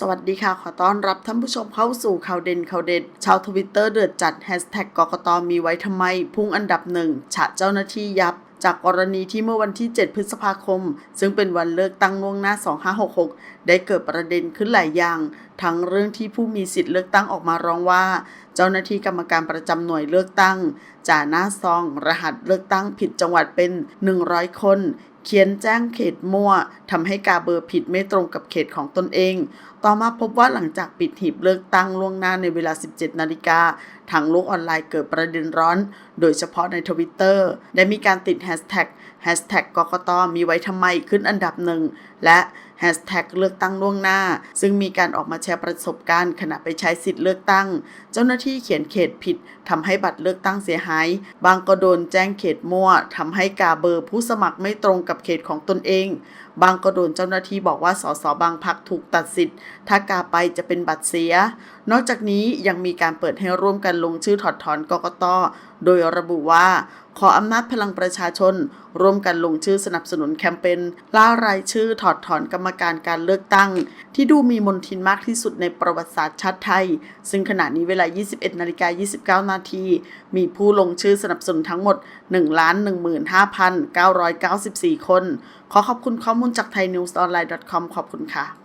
สวัสดีค่ะ ขอต้อนรับท่านผู้ชมเข้าสู่ข่าวเด่นข่าวเด็ด ชาวทวิตเตอร์เดือดจัดแฮชแท็กกกตมีไว้ทำไม พุ่งอันดับหนึ่งฉะเจ้าหน้าที่ยับ จากกรณีที่เมื่อวันที่ 7 พฤษภาคม ซึ่งเป็นวันเลือกตั้งล่วงหน้า 2566 ได้เกิดประเด็นขึ้นหลายอย่าง ทั้งเรื่องที่ผู้มีสิทธิ์เลือกตั้งออกมาร้องว่า เจ้าหน้าที่กรรมการประจำหน่วยเลือกตั้งจ่าหน้าซอง รหัสเลือกตั้งผิดจังหวัดเป็น 100 คน เขียนแจ้งเขตมั่วทำให้กาเบอร์ผิดไม่ตรงกับเขตของตนเอง ต่อมาพบว่าหลังจากปิดหีบเลือกตั้งล่วงหน้าในเวลา 17 นาฬิกาทางโลกออนไลน์เกิดประเด็นร้อน โดยเฉพาะในทวิตเตอร์ได้มีการติดแฮชแท็กแฮชแท็กกกตมีไว้ทำไมขึ้นอันดับหนึ่ง และแฮชแท็กเลือกตั้งล่วงหน้า ซึ่งมีการออกมาแชร์ประสบการณ์ขณะไปใช้สิทธิ์เลือกตั้ง เจ้าหน้าที่เขียนเขตผิดทำให้บัตรเลือกตั้งเสียหาย บางก็โดนแจ้งเขตมั่วทำให้กาเบอร์ผู้สมัครไม่ตรงกับเขตของตนเอง บางก็โดนเจ้าหน้าที่บอกว่าสสบางพักถูกตัดสิทธิ์ ถ้ากาไปจะเป็นบัตรเสีย นอกจากนี้ยังมีการเปิดให้ร่วมกันลงชื่อถอดถอนกกตโดยระบุว่า ขออำนาจพลังประชาชน ร่วมกันลงชื่อสนับสนุนแคมเปญล่ารายชื่อถอดถอนกรรมการการเลือกตั้ง ที่ดูมีมนทินมากที่สุดในประวัติศาสตร์ชาติไทย ซึ่งขณะนี้เวลา 21นาฬิกา29 นาที มีผู้ลงชื่อสนับสนุนทั้งหมด 1,15,994 คน ขอขอบคุณข้อมูลจากไทยนิวส์ออนไลน์ .com ขอบคุณค่ะ